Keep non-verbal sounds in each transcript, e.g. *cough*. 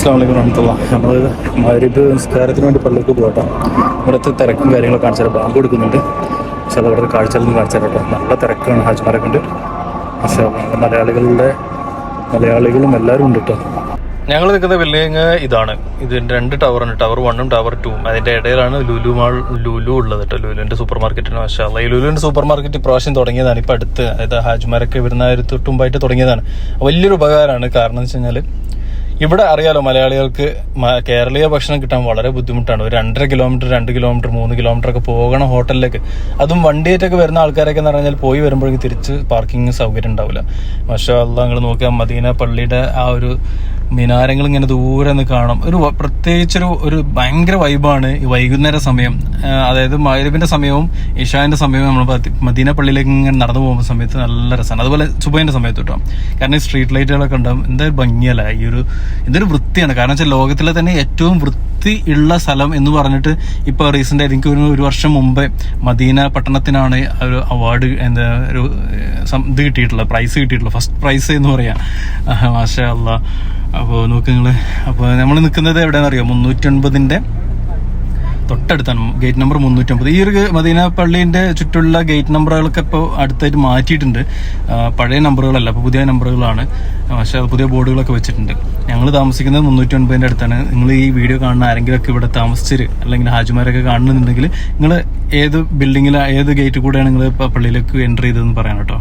അസ്സാം വലൈക്കും വറഹമത്തുള്ള. നമ്മൾ മരുഭ നിസ്കാരത്തിന് വേണ്ടി പള്ളിക്ക് പോകട്ടോ ഇവിടുത്തെ തിരക്കും കാര്യങ്ങളൊക്കെ കാണിച്ചാൽ ബാങ്ക് കൊടുക്കുന്നുണ്ട്. പക്ഷേ അത് അവിടുത്തെ കാഴ്ചകളൊന്നും തരാം കേട്ടോ. നല്ല തിരക്കാണ് ഹാജ്മാരെ ഉണ്ട്. പക്ഷേ മലയാളികളുടെ മലയാളികളും എല്ലാവരും ഉണ്ട് കേട്ടോ. ഞങ്ങൾ നിൽക്കുന്ന ബിൽഡിങ് ഇതാണ്. ഇതിന്റെ രണ്ട് ടവർ ഉണ്ട്. ടവർ വണ്ണും ടവർ ടൂവും അതിന്റെ ഇടയിലാണ് ലുലു മാൾ ലുലു ഉള്ളത് കേട്ടോ. ലുലുവിന്റെ സൂപ്പർ മാർക്കറ്റിന് മാഷാല്ല ഈ ലുലുവിന്റെ സൂപ്പർ മാർക്കറ്റ് ഇപ്രാവശ്യം തുടങ്ങിയതാണ്. ഇപ്പം അടുത്ത് അതായത് ഹാജ്മാരൊക്കെ വരുന്ന ഒരു തൊട്ടുമ്പായിട്ട് തുടങ്ങിയതാണ്. വലിയൊരു ഉപകാരമാണ്. കാരണം എന്ന് വെച്ച് കഴിഞ്ഞാൽ ഇവിടെ അറിയാലോ മലയാളികൾക്ക് കേരളീയ ഭക്ഷണം കിട്ടാൻ വളരെ ബുദ്ധിമുട്ടാണ്. ഒരു രണ്ടര കിലോമീറ്റർ രണ്ട് കിലോമീറ്റർ മൂന്ന് കിലോമീറ്റർ ഒക്കെ പോകണം ഹോട്ടലിലേക്ക്. അതും വണ്ടിയായിട്ടൊക്കെ വരുന്ന ആൾക്കാരൊക്കെ എന്ന് പറഞ്ഞാൽ പോയി വരുമ്പോഴേക്കും തിരിച്ച് പാർക്കിംഗ് സൗകര്യം ഉണ്ടാവില്ല. പക്ഷേ അത് നിങ്ങൾ നോക്കിയാൽ മദീന പള്ളിയുടെ ആ ഒരു മിനാരങ്ങൾ ഇങ്ങനെ ദൂരെ നിന്ന് കാണാം. ഒരു പ്രത്യേകിച്ചൊരു ഒരു ഭയങ്കര വൈബാണ് ഈ വൈകുന്നേര സമയം. അതായത് മൈരബിന്റെ സമയവും ഇഷാന്റെ സമയവും നമ്മൾ മദീന പള്ളിയിലേക്ക് ഇങ്ങനെ നടന്നു പോകുന്ന സമയത്ത് നല്ല രസമാണ് അതുപോലെ സുബൈന്റെ സമയത്ത് കേട്ടോ കാരണം ഈ സ്ട്രീറ്റ് ലൈറ്റുകളൊക്കെ ഉണ്ടാവും. എന്തായാലും ഭംഗിയല്ല. ഈ ഒരു ഇതൊരു വൃത്തിയാണ്. കാരണം വെച്ചാൽ ലോകത്തിലെ തന്നെ ഏറ്റവും വൃത്തി ഉള്ള സ്ഥലം എന്ന് പറഞ്ഞിട്ട് ഇപ്പോൾ റീസെന്റ് ആയിട്ട് എനിക്ക് ഒരു ഒരു വർഷം മുമ്പേ മദീന പട്ടണത്തിനാണ് ഒരു അവാർഡ് എന്താ ഒരു ഇത് കിട്ടിയിട്ടുള്ളത്. പ്രൈസ് കിട്ടിയിട്ടുള്ളത്. ഫസ്റ്റ് പ്രൈസ് എന്ന് പറയാം. മാഷാ അല്ലാ അപ്പോൾ നോക്ക് നിങ്ങൾ അപ്പോൾ നമ്മൾ നിൽക്കുന്നത് എവിടെയാണെന്ന് അറിയാം മുന്നൂറ്റൊൻപതിന്റെ തൊട്ടടുത്താണ്. ഗേറ്റ് നമ്പർ മുന്നൂറ്റമ്പത് ഈ ഒരു മദീന പള്ളീന്റെ ചുറ്റുള്ള ഗേറ്റ് നമ്പറുകളൊക്കെ ഇപ്പോൾ അടുത്തായിട്ട് മാറ്റിയിട്ടുണ്ട്. പഴയ നമ്പറുകളല്ല അപ്പോൾ പുതിയ നമ്പറുകളാണ്. പക്ഷേ പുതിയ ബോർഡുകളൊക്കെ വെച്ചിട്ടുണ്ട്. ഞങ്ങൾ താമസിക്കുന്നത് മുന്നൂറ്റൊൻപതിന്റെ അടുത്താണ്. നിങ്ങൾ ഈ വീഡിയോ കാണുന്ന ആരെങ്കിലുമൊക്കെ ഇവിടെ താമസിച്ചിട്ട് അല്ലെങ്കിൽ ഹാജിമാരൊക്കെ കാണുന്നുണ്ടെങ്കിൽ നിങ്ങൾ ഏത് ബിൽഡിങ്ങിൽ ഏത് ഗേറ്റ് കൂടെയാണ് നിങ്ങൾ പള്ളിയിലേക്ക് എന്റർ ചെയ്തതെന്ന് പറയാം കേട്ടോ.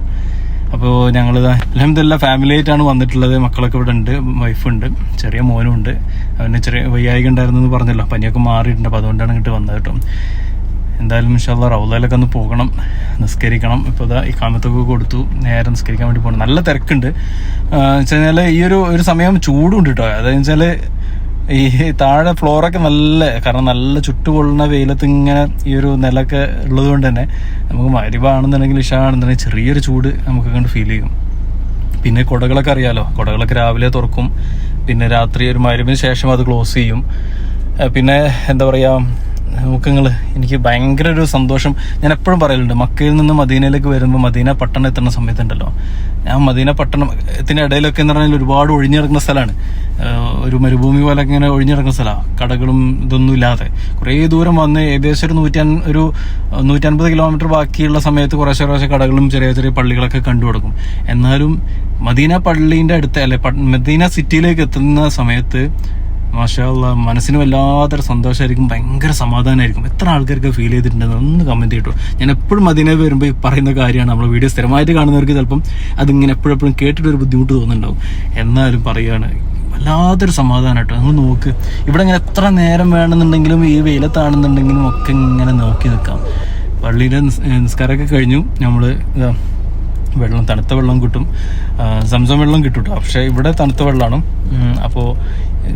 അപ്പോൾ ഞങ്ങൾ അലഹമില്ല ഫാമിലി ആയിട്ടാണ് വന്നിട്ടുള്ളത്. മക്കളൊക്കെ ഇവിടെ ഉണ്ട് വൈഫുണ്ട് ചെറിയ മോനും ഉണ്ട്. അവന് ചെറിയ വയ്യായിക ഉണ്ടായിരുന്നു എന്ന് പറഞ്ഞല്ലോ. പനിയൊക്കെ മാറിയിട്ടുണ്ട്. അപ്പോൾ അതുകൊണ്ടാണ് ഇങ്ങോട്ട് വന്നത് കേട്ടോ. എന്തായാലും ഇൻഷാല്ല റൗദയിലൊക്കെ ഒന്ന് പോകണം നിസ്കരിക്കണം. ഇപ്പോൾ ഇതാ ഈ കാമത്തൊക്കെ കൊടുത്തു. നേരെ നിസ്കരിക്കാൻ വേണ്ടി പോകണം. നല്ല തിരക്കുണ്ട്. വെച്ച് കഴിഞ്ഞാൽ ഈ ഒരു ഒരു സമയം ചൂടുണ്ട് കേട്ടോ. അതെന്ന് വെച്ചാൽ ഈ താഴെ ഫ്ലോറൊക്കെ നല്ല കാരണം നല്ല ചുട്ടുപൊള്ളുന്ന വെയിലത്ത് ഇങ്ങനെ ഈ ഒരു നിലൊക്കെ ഉള്ളത് കൊണ്ട് തന്നെ നമുക്ക് മരിവാണെന്നുണ്ടെങ്കിൽ ഇഷാണെന്നുണ്ടെങ്കിൽ ചെറിയൊരു ചൂട് നമുക്ക് കണ്ട് ഫീൽ ചെയ്യും. പിന്നെ കുടകളൊക്കെ അറിയാലോ? കുടകളൊക്കെ രാവിലെ തുറക്കും. പിന്നെ രാത്രി ഒരു മരുവിന് ശേഷം അത് ക്ലോസ് ചെയ്യും. പിന്നെ എന്താ പറയാ നോക്കങ്ങൾ എനിക്ക് ഭയങ്കര ഒരു സന്തോഷം. ഞാൻ എപ്പോഴും പറയലുണ്ട് മക്കയിൽ നിന്ന് മദീനയിലേക്ക് വരുമ്പോൾ മദീന പട്ടണം എത്തുന്ന സമയത്തുണ്ടല്ലോ. ഞാൻ മദീന പട്ടണത്തിന്റെ ഇടയിലൊക്കെ എന്ന് പറഞ്ഞാൽ ഒരുപാട് ഒഴിഞ്ഞിറങ്ങുന്ന സ്ഥലമാണ്. ഒരു മരുഭൂമി പോലെ ഇങ്ങനെ ഒഴിഞ്ഞിറങ്ങുന്ന സ്ഥലമാണ് കടകളും ഇതൊന്നും ഇല്ലാതെ. കുറേ ദൂരം വന്ന് ഏകദേശം ഒരു നൂറ്റാൻ ഒരു നൂറ്റൻപത് കിലോമീറ്റർ ബാക്കിയുള്ള സമയത്ത് കുറേശ്ശെ കുറേശ്ശെ കടകളും ചെറിയ ചെറിയ പള്ളികളൊക്കെ കണ്ടു കൊടുക്കും. എന്നാലും മദീന പള്ളീന്റെ അടുത്ത് അല്ലെ മദീന സിറ്റിയിലേക്ക് എത്തുന്ന സമയത്ത് മാഷാല്ല മനസ്സിന് വല്ലാത്തൊരു സന്തോഷമായിരിക്കും ഭയങ്കര സമാധാനമായിരിക്കും എത്ര ആൾക്കാർക്ക് ഫീൽ ചെയ്തിട്ടുണ്ടെന്ന് ഒന്ന് കമന്റ് ചെയ്തു ഞാൻ എപ്പോഴും അതിനെ വരുമ്പോൾ ഈ പറയുന്ന കാര്യമാണ്. നമ്മൾ വീഡിയോ സ്ഥിരമായിട്ട് കാണുന്നവർക്ക് ചിലപ്പം അതിങ്ങനെ എപ്പോഴെപ്പോഴും കേട്ടിട്ട് ഒരു ബുദ്ധിമുട്ട് തോന്നുന്നുണ്ടാവും. എന്നാലും പറയുകയാണ് വല്ലാത്തൊരു സമാധാനം കേട്ടോ. നിങ്ങൾ നോക്ക്. ഇവിടെ ഇങ്ങനെ എത്ര നേരം വേണമെന്നുണ്ടെങ്കിലും ഈ വെയിലത്താണെന്നുണ്ടെങ്കിലും ഒക്കെ ഇങ്ങനെ നോക്കി നിൽക്കാം. പള്ളിയിലെ നിസ്- നിസ്കാരമൊക്കെ കഴിഞ്ഞു. നമ്മൾ വെള്ളം തണുത്ത വെള്ളം കിട്ടും. സംസം വെള്ളം കിട്ടും കേട്ടോ പക്ഷേ ഇവിടെ തണുത്ത വെള്ളമാണ് അപ്പോൾ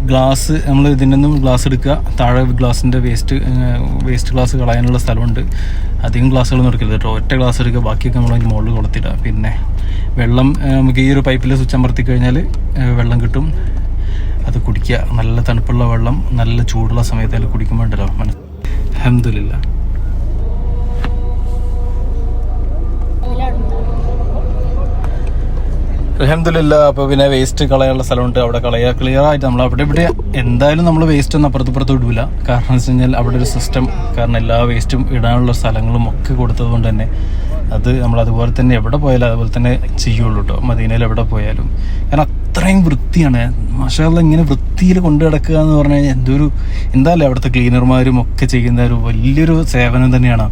ഗ്ലാസ് നമ്മൾ ഇതിന്റെ നിന്നും ഗ്ലാസ് എടുക്കുക. താഴെ ഗ്ലാസിന്റെ വേസ്റ്റ് വേസ്റ്റ് ഗ്ലാസ് കളയാനുള്ള സ്ഥലമുണ്ട്. അധികം ഗ്ലാസ്സുകൾ എടുക്കരുത് കേട്ടോ ഒറ്റ ഗ്ലാസ് എടുക്കുക. ബാക്കിയൊക്കെ നമ്മൾ അതിന് മുകളിൽ കൊളുത്തിടുക. പിന്നെ വെള്ളം നമുക്ക് ഈ ഒരു പൈപ്പിൽ സ്വിച്ച് അമർത്തി കഴിഞ്ഞാൽ വെള്ളം കിട്ടും. അത് കുടിക്കുക. നല്ല തണുപ്പുള്ള വെള്ളം നല്ല ചൂടുള്ള സമയത്ത് അതിൽ കുടിക്കുമ്പോൾ ഉണ്ടല്ലോ മനസ്സ്. അഹമ്മദില്ല അലഹമില്ല അപ്പോൾ പിന്നെ വേസ്റ്റ് കളയാനുള്ള സ്ഥലമുണ്ട്. അവിടെ കളയുക ക്ലിയർ ആയിട്ട് നമ്മൾ അവിടെ ഇവിടെ എന്തായാലും നമ്മൾ വേസ്റ്റ് ഒന്നും അപ്പുറത്ത് ഇപ്പുറത്ത് വിടില്ല കാരണം എന്ന് വെച്ച് കഴിഞ്ഞാൽ അവിടെ ഒരു സിസ്റ്റം കാരണം എല്ലാ വേസ്റ്റും ഇടാനുള്ള സ്ഥലങ്ങളും ഒക്കെ കൊടുത്തത് കൊണ്ട് തന്നെ അത് നമ്മൾ അതുപോലെ തന്നെ എവിടെ പോയാലും അതുപോലെ തന്നെ ചെയ്യുള്ളൂ കേട്ടോ മദീനയിൽ എവിടെ പോയാലും. കാരണം അത്രയും വൃത്തിയാണ്. മഷാല ഇങ്ങനെ വൃത്തിയിൽ കൊണ്ടു കിടക്കുക എന്ന് പറഞ്ഞു കഴിഞ്ഞാൽ എന്തൊരു എന്തായാലും അവിടുത്തെ ക്ലീനർമാരും ഒക്കെ ചെയ്യുന്ന ഒരു വലിയൊരു സേവനം തന്നെയാണ്.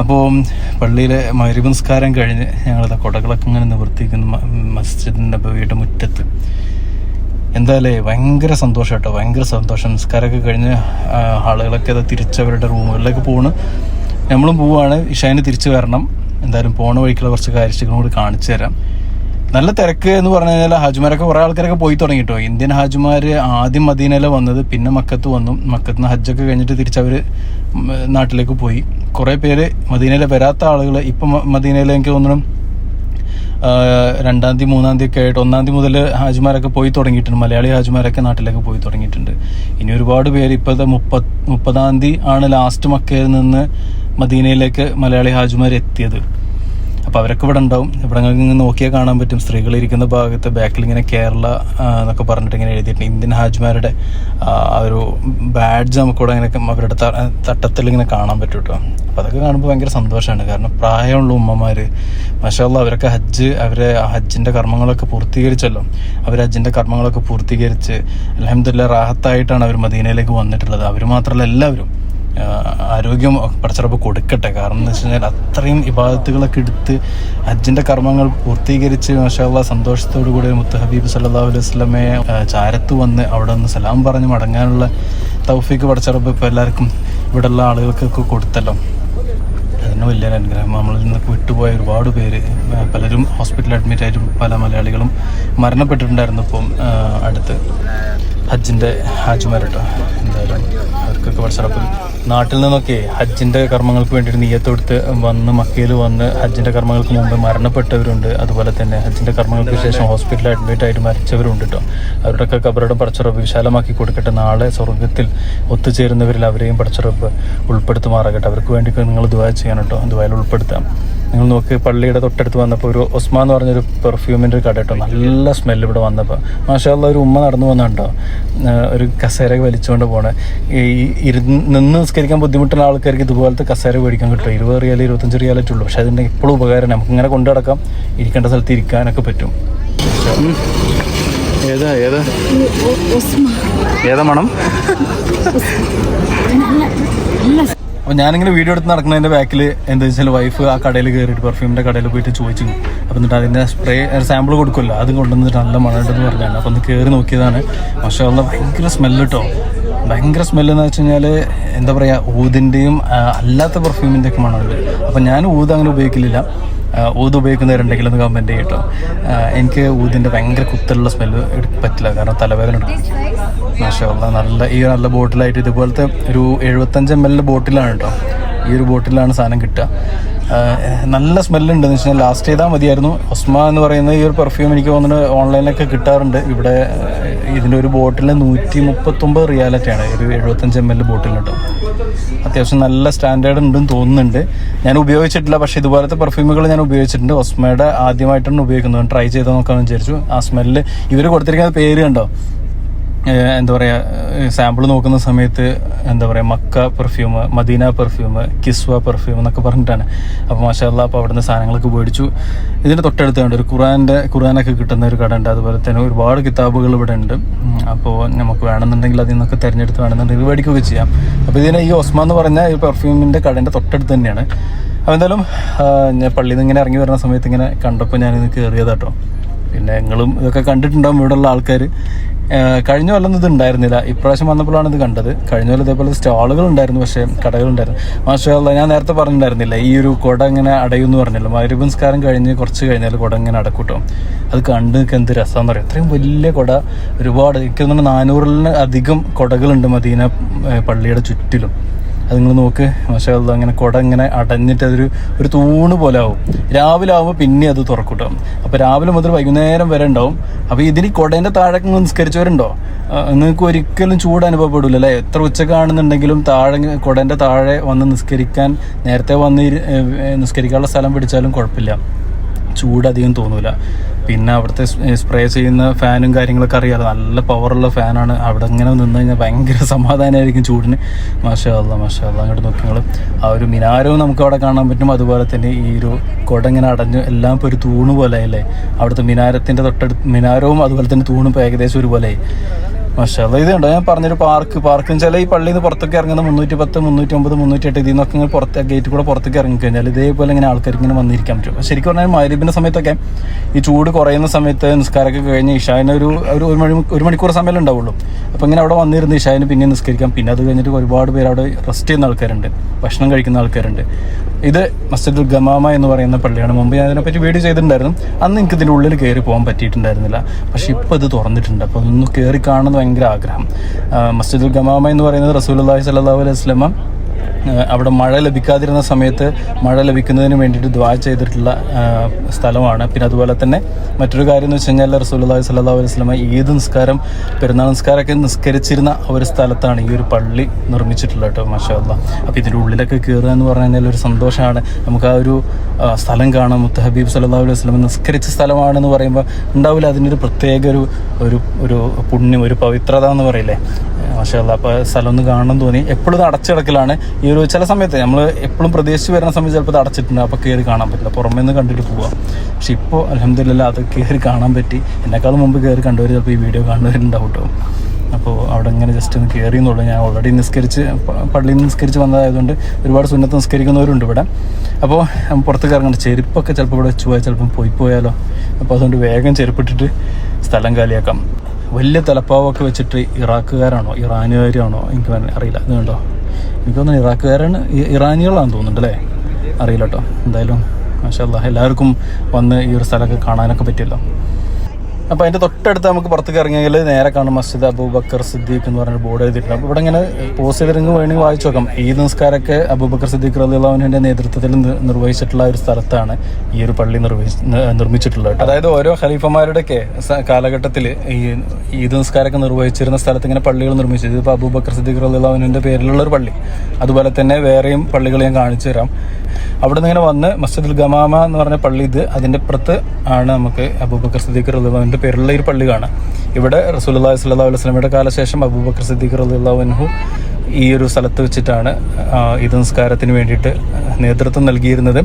അപ്പോൾ പള്ളിയിലെ മരുവ് നിസ്കാരം കഴിഞ്ഞ് ഞങ്ങളത് കുടകളൊക്കെ ഇങ്ങനെ നിവർത്തിക്കുന്നു മസ്ജിദിന്റെ വീട് മുറ്റത്ത്. എന്തായാലേ ഭയങ്കര സന്തോഷം കേട്ടോ ഭയങ്കര സന്തോഷം. നിസ്കാരമൊക്കെ കഴിഞ്ഞ് ആളുകളൊക്കെ അത് തിരിച്ചവരുടെ റൂമുകളിലേക്ക് പോണ്. നമ്മളും പോവുകയാണ് ഇഷാന് തിരിച്ചു വരണം. എന്തായാലും പോണ വഴിക്കുള്ള കുറച്ച് കാര്യങ്ങളും കൂടി കാണിച്ചു തരാം. നല്ല തിരക്ക് എന്ന് പറഞ്ഞു കഴിഞ്ഞാൽ ഹാജുമാരൊക്കെ കുറേ ആൾക്കാരൊക്കെ പോയി തുടങ്ങി കേട്ടോ ഇന്ത്യൻ ഹാജുമാർ ആദ്യം മദീനയിലെ വന്നത് പിന്നെ മക്കത്ത് വന്നു. മക്കത്ത് നിന്ന് ഹജ്ജൊക്കെ കഴിഞ്ഞിട്ട് തിരിച്ചവർ നാട്ടിലേക്ക് പോയി. കുറേ പേര് മദീനയിൽ വരാത്ത ആളുകൾ ഇപ്പം മദീനയിൽ എനിക്ക് തോന്നണം രണ്ടാം തീയതി മൂന്നാം തീയതി ഒക്കെ ആയിട്ട് ഒന്നാം തീയതി മുതൽ ഹാജിമാരൊക്കെ പോയി തുടങ്ങിയിട്ടുണ്ട്. മലയാളി ഹാജിമാരൊക്കെ നാട്ടിലേക്ക് പോയി തുടങ്ങിയിട്ടുണ്ട്. ഇനി ഒരുപാട് പേര് ഇപ്പോഴത്തെ മുപ്പത് മുപ്പതാം തീയതി ആണ് ലാസ്റ്റ് മക്കയിൽ നിന്ന് മദീനയിലേക്ക് മലയാളി ഹാജിമാർ എത്തിയത്. അപ്പോൾ അവരൊക്കെ ഇവിടെ ഉണ്ടാവും. ഇവിടെ ഇങ്ങനെ നോക്കിയാൽ കാണാൻ പറ്റും. സ്ത്രീകൾ ഇരിക്കുന്ന ഭാഗത്ത് ബാക്കിൽ ഇങ്ങനെ കേരള എന്നൊക്കെ പറഞ്ഞിട്ട് ഇങ്ങനെ എഴുതിയിട്ടുണ്ട്. ഇന്ത്യൻ ഹാജ്മാരുടെ ഒരു ബാഡ്ജ് നമുക്കിവിടെ ഇങ്ങനെ അവരുടെ തട്ടത്തിൽ ഇങ്ങനെ കാണാൻ പറ്റും കേട്ടോ അപ്പോൾ അതൊക്കെ കാണുമ്പോൾ ഭയങ്കര സന്തോഷമാണ് കാരണം പ്രായമുള്ള ഉമ്മമാർ മഷാല്ല അവരൊക്കെ ഹജ്ജ് അവരെ ഹജ്ജിന്റെ കർമ്മങ്ങളൊക്കെ പൂർത്തീകരിച്ചല്ലോ. അവർ ഹജ്ജിന്റെ കർമ്മങ്ങളൊക്കെ പൂർത്തീകരിച്ച് അലഹമില്ല റാഹത്തായിട്ടാണ് അവർ മദീനയിലേക്ക് വന്നിട്ടുള്ളത്. അവർ മാത്രമല്ല എല്ലാവരും. ആരോഗ്യം പടച്ചിറപ്പ് കൊടുക്കട്ടെ. കാരണം എന്ന് വെച്ച് കഴിഞ്ഞാൽ അത്രയും ഇബാദത്തുകളൊക്കെ എടുത്ത് ഹജ്ജിന്റെ കർമ്മങ്ങൾ പൂർത്തീകരിച്ച് മാഷാള്ള സന്തോഷത്തോടു കൂടി മുത്തഹബീബ് സല്ലാ അലൈഹി സ്വലമയെ ചാരത്ത് വന്ന് അവിടെ നിന്ന് സലാം പറഞ്ഞ് മടങ്ങാനുള്ള തൗഫീക്ക് പടച്ചിറപ്പ് ഇപ്പോൾ എല്ലാവർക്കും ഇവിടെയുള്ള ആളുകൾക്കൊക്കെ കൊടുത്തല്ലോ. അതിന് വലിയൊരു അനുഗ്രഹം. നമ്മളിൽ നിന്നൊക്കെ വിട്ടുപോയ ഒരുപാട് പേര് പലരും ഹോസ്പിറ്റലിൽ അഡ്മിറ്റ് ആയിട്ടും പല മലയാളികളും മരണപ്പെട്ടിട്ടുണ്ടായിരുന്നു ഇപ്പം അടുത്ത് ഹജ്ജിന്റെ ഹാജിമാരട്ടോ എന്തായാലും അവർക്കൊക്കെ പഠിച്ചപ്പോൾ നാട്ടിൽ നിന്നൊക്കെ ഹജ്ജിന്റെ കർമ്മങ്ങൾക്ക് വേണ്ടിയിട്ട് നീയത്തെടുത്ത് വന്ന് മക്കയിൽ വന്ന് ഹജ്ജിന്റെ കർമ്മങ്ങൾക്ക് മുമ്പ് മരണപ്പെട്ടവരുണ്ട്. അതുപോലെ തന്നെ ഹജ്ജിന്റെ കർമ്മങ്ങൾക്ക് ശേഷം ഹോസ്പിറ്റലിൽ അഡ്മിറ്റ് ആയിട്ട് മരിച്ചവരുണ്ട് കേട്ടോ അവരുടെയൊക്കെ കബറുടെ പടച്ചുറപ്പ് വിശാലമാക്കി കൊടുക്കട്ടെ. നാളെ സ്വർഗത്തിൽ ഒത്തുചേരുന്നവരിൽ അവരെയും പടച്ചുറപ്പ് ഉൾപ്പെടുത്തുമാറാകട്ടെ. അവർക്ക് വേണ്ടി നിങ്ങൾ ദുബായ ചെയ്യണം കേട്ടോ ദുബായിൽ ഉൾപ്പെടുത്താം. നിങ്ങൾ നോക്ക് പള്ളിയുടെ തൊട്ടടുത്ത് വന്നപ്പോൾ ഒരു ഒസ്മാൻ എന്ന് പറഞ്ഞൊരു പെർഫ്യൂമിന്റെ ഒരു കട കേട്ടോ നല്ല സ്മെല്ല് ഇവിടെ വന്നപ്പോൾ മാഷാല്ല ഒരു ഉമ്മ നടന്നു വന്നുണ്ടോ ഒരു കസേര വലിച്ചുകൊണ്ട് പോണേ. ഈ ഇരുന്ന് നിന്ന് നിസ്കരിക്കാൻ ബുദ്ധിമുട്ടുള്ള ആൾക്കാർക്ക് ഇതുപോലത്തെ കസേര മേടിക്കാൻ കിട്ടും. ഇരുപത് റിയാൽ ഇരുപത്തഞ്ച് റിയാലേ ഉള്ളൂ. പക്ഷെ അതിന്റെ എപ്പോഴും ഉപകാരം നമുക്ക് ഇങ്ങനെ കൊണ്ടു നടക്കാം. ഇരിക്കേണ്ട സ്ഥലത്ത് ഇരിക്കാനൊക്കെ പറ്റും. ഏതാ ഏതാ? ഏതാ മണം? അപ്പോൾ ഞാനിങ്ങനെ വീഡിയോ എടുത്ത് നടക്കുന്നതിന്റെ ബാക്കിൽ എന്താ വെച്ചാൽ വൈഫ് ആ കടയിൽ കയറിയിട്ട് പെർഫ്യൂമിന്റെ കടയിൽ പോയിട്ട് ചോദിച്ചു. അപ്പോൾ എന്നിട്ട് അതിന്റെ സ്പ്രേ സാമ്പിൾ കൊടുക്കുമല്ലോ അതും കൊണ്ടുവന്നിട്ട് നല്ല മണമുണ്ടെന്ന് പറഞ്ഞാണ്. അപ്പോൾ ഒന്ന് കയറി നോക്കിയതാണ്. പക്ഷേ ഉള്ള ഭയങ്കര സ്മെല്ല് കേട്ടോ ഭയങ്കര സ്മെല്ല് എന്ന് വെച്ച് കഴിഞ്ഞാൽ എന്താ പറയുക ഊതിന്റെയും അല്ലാത്ത പെർഫ്യൂമിന്റെ ഒക്കെ മണമുണ്ട്. അപ്പോൾ ഞാൻ ഊത് അങ്ങനെ ഉപയോഗിക്കലില്ല. ആ, ഊത് ഉപയോഗിക്കുന്നവരുണ്ടെങ്കിൽ ഒന്ന് കമന്റ് ചെയ്യട്ടോ. എനിക്ക് ഊതിന്റെ ഭയങ്കര കുത്തലുള്ള സ്മെല്ല് പറ്റില്ല. കാരണം തലവേദന എടുക്കും. മാഷാള്ള നല്ല ഈ നല്ല ബോട്ടിലായിട്ട് ഇതുപോലത്തെ ഒരു എഴുപത്തഞ്ച് എം എൽ ബോട്ടിലാണ് കേട്ടോ ഈ ഒരു ബോട്ടിലാണ് സാധനം കിട്ടുക. നല്ല സ്മെല്ലുണ്ട്. എന്ന് വെച്ചാൽ ലാസ്റ്റ് ചെയ്താൽ മതിയായിരുന്നു. ഒസ്മ എന്ന് പറയുന്ന ഈ ഒരു പെർഫ്യൂം എനിക്ക് തോന്നുന്നത് ഓൺലൈനിലൊക്കെ കിട്ടാറുണ്ട്. ഇവിടെ ഇതിന്റെ ഒരു ബോട്ടിൽ നൂറ്റി മുപ്പത്തൊമ്പത് റിയാലിറ്റിയാണ്. ഒരു എഴുപത്തഞ്ച് എം എൽ ബോട്ടിൽ കേട്ടോ. അത്യാവശ്യം നല്ല സ്റ്റാൻഡേർഡ് ഉണ്ടെന്ന് തോന്നുന്നുണ്ട്. ഞാൻ ഉപയോഗിച്ചിട്ടില്ല പക്ഷേ ഇതുപോലത്തെ പെർഫ്യൂമുകൾ ഞാൻ ഉപയോഗിച്ചിട്ടുണ്ട്. ഒസ്മയുടെ ആദ്യമായിട്ടാണ് ഉപയോഗിക്കുന്നത്. ട്രൈ ചെയ്ത് നോക്കാമെന്ന് വിചാരിച്ചു. ആ സ്മെല്ല് ഇവർ കൊടുത്തിരിക്കുന്ന പേര് കണ്ടോ? എന്താ പറയുക സാമ്പിൾ നോക്കുന്ന സമയത്ത് എന്താ പറയുക മക്ക പെർഫ്യൂം മദീന പെർഫ്യൂം കിസ്വ പെർഫ്യൂം എന്നൊക്കെ പറഞ്ഞിട്ടാണ്. അപ്പോൾ മാഷാല്ല അപ്പോൾ അവിടുന്ന് സാധനങ്ങളൊക്കെ മേടിച്ചു. ഇതിന്റെ തൊട്ടടുത്തുണ്ട് ഒരു ഖുറാന്റെ ഖുറാനൊക്കെ കിട്ടുന്ന ഒരു കട ഉണ്ട് അതുപോലെ തന്നെ ഒരുപാട് കിതാബുകൾ ഇവിടെ ഉണ്ട്. അപ്പോൾ നമുക്ക് വേണമെന്നുണ്ടെങ്കിൽ അതിൽ നിന്നൊക്കെ തിരഞ്ഞെടുത്ത് വേണമെന്നുണ്ടെങ്കിൽ മേടിക്കുകയൊക്കെ ചെയ്യാം. അപ്പോൾ ഇതിന് ഈ ഒസ്മ എന്ന് പറഞ്ഞ ഈ പെർഫ്യൂമിന്റെ കടേന്റെ തൊട്ടടുത്ത് തന്നെയാണ്. അപ്പോൾ എന്തായാലും ഞാൻ പള്ളിയിൽ നിന്ന് ഇങ്ങനെ ഇറങ്ങി വരുന്ന സമയത്ത് ഇങ്ങനെ കണ്ടപ്പോൾ ഞാനിത് കയറിയതാട്ടോ പിന്നെ നിങ്ങളും ഇതൊക്കെ കണ്ടിട്ടുണ്ടാവും ഇവിടെയുള്ള ആൾക്കാർ കഴിഞ്ഞ കൊല്ലം ഇത് ഉണ്ടായിരുന്നില്ല. ഇപ്രാവശ്യം വന്നപ്പോഴാണ് ഇത് കണ്ടത്. കഴിഞ്ഞ കൊല്ലം ഇതേപോലെ സ്റ്റാളുകൾ ഉണ്ടായിരുന്നു പക്ഷേ കടകൾ കടകളുണ്ടായിരുന്നു മാഷല്ല ഞാൻ നേരത്തെ പറഞ്ഞിട്ടുണ്ടായിരുന്നില്ല ഈ ഒരു കുട ഇങ്ങനെ അടയുമെന്ന് പറഞ്ഞല്ലോ. മരുപംസ്കാരം കഴിഞ്ഞ് കുറച്ച് കഴിഞ്ഞാൽ കുട ഇങ്ങനെ അടക്കൂട്ടോ. അത് കണ്ട് നിൽക്കുക എന്ത് രസമെന്ന് പറയും ഇത്രയും വലിയ കുട ഒരുപാട്. എനിക്ക് തോന്നുന്നു നാനൂറിന് അധികം കുടകളുണ്ട് മദീന പള്ളിയുടെ ചുറ്റിലും. അത് നിങ്ങൾ നോക്ക് മാഷാ അങ്ങനെ കുട ഇങ്ങനെ അടഞ്ഞിട്ട് അതൊരു ഒരു തൂണ് പോലെ ആവും. രാവിലെ ആകുമ്പോൾ പിന്നെ അത് തുറക്കൂട്ടും അപ്പോൾ രാവിലെ മുതൽ വൈകുന്നേരം വരെ ഉണ്ടാവും. അപ്പോൾ ഇതിന് കുടേന്റെ താഴെ നിസ്കരിച്ചവരുണ്ടോ? നിങ്ങൾക്ക് ഒരിക്കലും ചൂട് അനുഭവപ്പെടില്ല അല്ലേ? എത്ര ഉച്ചക്കാണെന്നുണ്ടെങ്കിലും താഴെ കുടേന്റെ താഴെ വന്ന് നിസ്കരിക്കാൻ നേരത്തെ വന്ന് നിസ്കരിക്കാനുള്ള സ്ഥലം പിടിച്ചാലും കുഴപ്പമില്ല. ചൂട് അധികം തോന്നൂല. പിന്നെ അവിടുത്തെ സ്പ്രേ ചെയ്യുന്ന ഫാനും കാര്യങ്ങളൊക്കെ അറിയാതെ നല്ല പവറുള്ള ഫാനാണ്. അവിടെ ഇങ്ങനെ നിന്ന് കഴിഞ്ഞാൽ ഭയങ്കര *laughs* സമാധാനമായിരിക്കും ചൂടിന്. മാഷാ മാഷാല്ല മാഷാ അങ്ങോട്ട് നോക്കി നിങ്ങൾ ആ ഒരു മിനാരവും നമുക്ക് അവിടെ കാണാൻ പറ്റും. അതുപോലെ തന്നെ ഈ ഒരു കുട ഇങ്ങനെ അടഞ്ഞ് എല്ലാം ഇപ്പോൾ ഒരു തൂണ് പോലെ അല്ലേ അവിടുത്തെ മിനാരത്തിന്റെ തൊട്ടടുത്ത് മിനാരവും അതുപോലെ തന്നെ തൂണും ഇപ്പോൾ ഏകദേശം ഒരുപോലെ മാഷാല്ല ഇത് കണ്ടോ ഞാൻ പറഞ്ഞൊരു പാർക്ക് പാർക്ക് വെച്ചാൽ ഈ പള്ളിയിൽ നിന്ന് പുറത്തേക്ക് ഇറങ്ങുന്ന മുന്നൂറ്റി പത്ത് മുന്നൂറ്റി ഒമ്പത് മുന്നൂറ്റി എട്ട് ഇതിൽ നിന്നൊക്കെ പുറത്ത് ഗേറ്റ് കൂടെ പുറത്തേക്ക് ഇറങ്ങി കഴിഞ്ഞാൽ ഇതേപോലെ ഇങ്ങനെ ആൾക്കാർ ഇങ്ങനെ വന്നിരിക്കാൻ പറ്റും. ശരിക്കും പറഞ്ഞാൽ മരുബിന്റെ സമയത്തൊക്കെ ഈ ചൂട് കുറയുന്ന സമയത്ത് നിസ്കാരമൊക്കെ കഴിഞ്ഞ് ഇഷാവിന് ഒരു ഒരു മണി ഒരു മണിക്കൂർ സമയം ഉണ്ടാവുള്ളൂ. അപ്പോൾ ഇങ്ങനെ അവിടെ വന്നിരുന്ന് ഇഷാവിന് പിന്നെ നിസ്കരിക്കാം. പിന്നെ അത് കഴിഞ്ഞിട്ട് ഒരുപാട് പേര് അവിടെ റെസ്റ്റ് ചെയ്യുന്ന ആൾക്കാരുണ്ട്. ഭക്ഷണം കഴിക്കുന്ന ആൾക്കാരുണ്ട്. ഇത് മസ്ജിദുൽ ഗമാമ എന്ന് പറയുന്ന പള്ളിയാണ്. മുമ്പ് ഞാൻ അതിനെപ്പറ്റി വീഡിയോ ചെയ്തിട്ടുണ്ടായിരുന്നു. അന്ന് എനിക്ക് ഇതിന്റെ ഉള്ളിൽ കയറി പോകാൻ പറ്റിയിട്ടുണ്ടായിരുന്നില്ല. പക്ഷേ ഇപ്പോൾ ഇത് തുറന്നിട്ടുണ്ട് അപ്പോൾ ഒന്ന് കയറി കാണുന്നത് ഭയങ്കര ആഗ്രഹം. മസ്ജിദുൽ ഗമാമ എന്ന് പറയുന്നത് റസൂൽ അള്ളാഹി സല്ലാ അലൈഹി ഏഹ് അവിടെ മഴ ലഭിക്കാതിരുന്ന സമയത്ത് മഴ ലഭിക്കുന്നതിന് വേണ്ടിയിട്ട് ദ്വാ ചെയ്തിട്ടുള്ള സ്ഥലമാണ്. പിന്നെ അതുപോലെ തന്നെ മറ്റൊരു കാര്യം എന്ന് വെച്ച് കഴിഞ്ഞാൽ റസൂലുള്ളാഹി സ്വല്ലല്ലാഹു അലൈഹി വസല്ലമ ഈദ് നിസ്കാരം പെരുന്നാൾ നിസ്കാരമൊക്കെ നിസ്കരിച്ചിരുന്ന ഒരു സ്ഥലത്താണ് ഈ ഒരു പള്ളി നിർമ്മിച്ചിട്ടുള്ളത് കേട്ടോ മാഷാ അപ്പം അപ്പോൾ ഇതിന്റെ ഉള്ളിലൊക്കെ കയറുക എന്ന് പറഞ്ഞു കഴിഞ്ഞാൽ ഒരു സന്തോഷമാണ് നമുക്ക് ആ ഒരു സ്ഥലം കാണാം. മുത്ത ഹബീബ് സല്ലല്ലാഹു അലൈഹി വസല്ലം നിസ്കരിച്ച സ്ഥലമാണെന്ന് പറയുമ്പോൾ ഉണ്ടാവില്ല. അതിന്റെ ഒരു പ്രത്യേക ഒരു ഒരു ഒരു പുണ്യം ഒരു പവിത്രത എന്ന് പറയില്ലേ? മാഷാല്ല അപ്പോൾ സ്ഥലം ഒന്ന് കാണണം തോന്നി. എപ്പോഴും അടച്ചിടക്കലാണ്. ഈ ഒരു ചില സമയത്ത് നമ്മൾ എപ്പോഴും പ്രതീക്ഷിച്ച് വരുന്ന സമയത്ത് ചിലപ്പോൾ അടച്ചിട്ടുണ്ട്. അപ്പോൾ കയറി കാണാൻ പറ്റില്ല. പുറമേ നിന്ന് കണ്ടിട്ട് പോവാം. പക്ഷെ ഇപ്പോൾ അലഹമില്ല അത് കയറി കാണാൻ പറ്റി. എന്നെക്കാളും മുമ്പ് കയറി കണ്ടവർ ചിലപ്പോൾ ഈ വീഡിയോ കാണുന്നവരുണ്ടാവും കേട്ടോ അപ്പോൾ അവിടെ ഇങ്ങനെ ജസ്റ്റ് ഒന്ന് കയറി എന്നുള്ളൂ. ഞാൻ ഓൾറെഡി നിസ്കരിച്ച് പള്ളിയിൽ നിന്ന് നിസ്കരിച്ച് വന്നതായതുകൊണ്ട് ഒരുപാട് സുന്നത്ത് നിസ്കരിക്കുന്നവരുണ്ട് ഇവിടെ. അപ്പോൾ പുറത്തേക്ക് ഇറങ്ങണ്ട. ചെരുപ്പൊക്കെ ചിലപ്പോൾ ഇവിടെ വെച്ച് പോയാൽ ചിലപ്പം പോയി പോയാലോ. അപ്പോൾ അതുകൊണ്ട് വേഗം ചെരുപ്പിട്ടിട്ട് സ്ഥലം കാലിയാക്കാം. വലിയ തലപ്പാവൊക്കെ വെച്ചിട്ട് ഇറാഖുകാരാണോ? ഇറാനുകാരാണോ എനിക്ക് അറിയില്ല. ഇത് കണ്ടോ? എനിക്ക് തോന്നുന്നു ഇറാഖുകാരാണ് ഇറാനികളാണെന്ന് തോന്നുന്നുണ്ട് അല്ലേ? അറിയില്ല കേട്ടോ. എന്തായാലും മാഷാ അല്ലാ എല്ലാവർക്കും വന്ന് ഈ ഒരു സ്ഥലമൊക്കെ കാണാനൊക്കെ പറ്റിയല്ലോ. അപ്പോൾ അതിന്റെ തൊട്ടടുത്ത് നമുക്ക് പുറത്തേക്ക് ഇറങ്ങിയെങ്കിൽ നേരെ കാണും മസ്ജിദ് അബൂബക്കർ സിദ്ദീഖ് എന്ന് പറഞ്ഞ ബോർഡ് എഴുതിയിട്ടുണ്ട്. അപ്പോൾ ഇവിടെ ഇങ്ങനെ പോസ് ചെയ്തിരുന്ന് വേണമെങ്കിൽ വായിച്ചു നോക്കാം. ഈ നിസ്കാരമൊക്കെ അബൂബക്കർ സിദ്ദീഖ് റലിയുള്ളവന്റെ നേതൃത്വത്തിൽ നിർവഹിച്ചിട്ടുള്ള ഒരു സ്ഥലത്താണ് ഈ ഒരു പള്ളി നിർമ്മിച്ചിട്ടുള്ളത് അതായത് ഓരോ ഖലീഫമാരുടെയൊക്കെ കാലഘട്ടത്തിൽ ഈ ഈദ് നിസ്കാരമൊക്കെ നിർവഹിച്ചിരുന്ന സ്ഥലത്ത് ഇങ്ങനെ പള്ളികൾ നിർമ്മിച്ചു. ഇതിപ്പോൾ അബൂബക്കർ സിദ്ദീഖ് റലിയുള്ളവന്റെ പേരിലുള്ള ഒരു പള്ളി. അതുപോലെ തന്നെ വേറെയും പള്ളികൾ ഞാൻ കാണിച്ചു തരാം. അവിടെ നിന്ന് ഇങ്ങനെ വന്ന് മസ്ജിദുൽ ഗമാമ എന്ന് പറഞ്ഞ പള്ളി ഇത് അതിന്റെ അപ്പുറത്ത് ആണ് നമുക്ക് അബൂബക്കർ സിദ്ദീഖ് റലിയുള്ളവന്റെ പേരുള്ള ഒരു പള്ളി കാണാം ഇവിടെ റസൂലുള്ളാഹി സ്വല്ലല്ലാഹു അലൈഹി വസല്ലമയുടെ കാലശേഷം അബൂബക്കർ സിദ്ദീഖ് റളിയല്ലാഹു ഈ ഒരു സ്ഥലത്ത് വെച്ചിട്ടാണ് ഇത് നിസ്കാരത്തിന് വേണ്ടിയിട്ട് നേതൃത്വം നൽകിയിരുന്നത്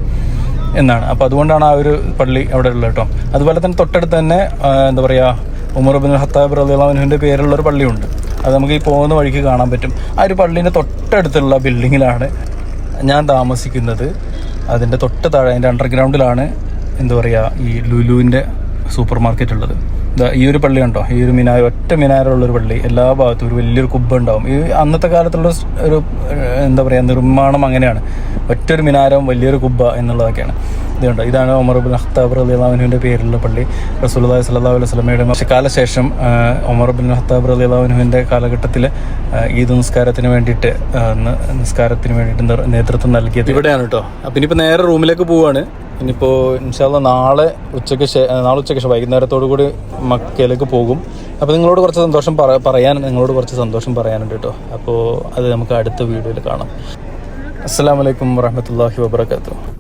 എന്നാണ്. അപ്പോൾ അതുകൊണ്ടാണ് ആ ഒരു പള്ളി അവിടെ ഉള്ളത് കേട്ടോ. അതുപോലെ തന്നെ തൊട്ടടുത്ത് തന്നെ എന്താ പറയുക ഉമർ ബിൻ ഹത്താബ് റളിയല്ലാഹുവിന്റെ പേരുള്ള ഒരു പള്ളിയുണ്ട് അത് നമുക്ക് ഈ പോകുന്ന വഴിക്ക് കാണാൻ പറ്റും. ആ ഒരു പള്ളീന്റെ തൊട്ടടുത്തുള്ള ബിൽഡിങ്ങിലാണ് ഞാൻ താമസിക്കുന്നത്. അതിന്റെ തൊട്ട് താഴെ അതിന്റെ അണ്ടർഗ്രൗണ്ടിലാണ് എന്താ പറയുക ഈ ലുലുവിന്റെ സൂപ്പർ മാർക്കറ്റ് ഉള്ളത് ഈ ഒരു പള്ളി കണ്ടോ? ഈ ഒരു മിനാര ഒറ്റ മിനാരമുള്ളൊരു പള്ളി. എല്ലാ ഭാഗത്തും ഒരു വലിയൊരു കുബ്ബ ഉണ്ടാവും. ഈ അന്നത്തെ കാലത്തുള്ള ഒരു എന്താ പറയുക നിർമ്മാണം അങ്ങനെയാണ്. ഒറ്റൊരു മിനാരം വലിയൊരു കുബ്ബ എന്നുള്ളതൊക്കെയാണ്. ഇതുണ്ട് ഇതാണ് ഒമർ ബിൻ റലി അള്ളാഹുവിന്റെ പേരിലുള്ള പള്ളി. റസൂലുള്ളാഹി സ്വല്ലല്ലാഹു അലൈഹി സ്വലമയുടെ കാലശേഷം ഒമർ ബിൻ അഖ്താബ് റലിയുള്ളാഹുവിന്റെ കാലഘട്ടത്തിൽ ഈദ് നിസ്കാരത്തിന് വേണ്ടിയിട്ട് നിസ്കാരത്തിന് വേണ്ടിയിട്ട് നേതൃത്വം നൽകിയത്. ഇവിടെയാണ് കേട്ടോ. അപ്പം ഇനിയിപ്പോൾ നേരെ റൂമിലേക്ക് പോവാണ്. ഇനിയിപ്പോൾ ഇൻഷാല്ല നാളെ ഉച്ചയ്ക്ക് നാളെ ഉച്ചയ്ക്ക് വൈകുന്നേരത്തോടു കൂടി മക്കയിലേക്ക് പോകും. അപ്പോൾ നിങ്ങളോട് കുറച്ച് സന്തോഷം പറ- പറയാൻ നിങ്ങളോട് കുറച്ച് സന്തോഷം പറയാനുണ്ട് കേട്ടോ. അപ്പോൾ അത് നമുക്ക് അടുത്ത വീഡിയോയിൽ കാണാം. അസ്സാം വലൈക്കും വാഹമത്തല്ലാഹി വാബർക്കാത്തു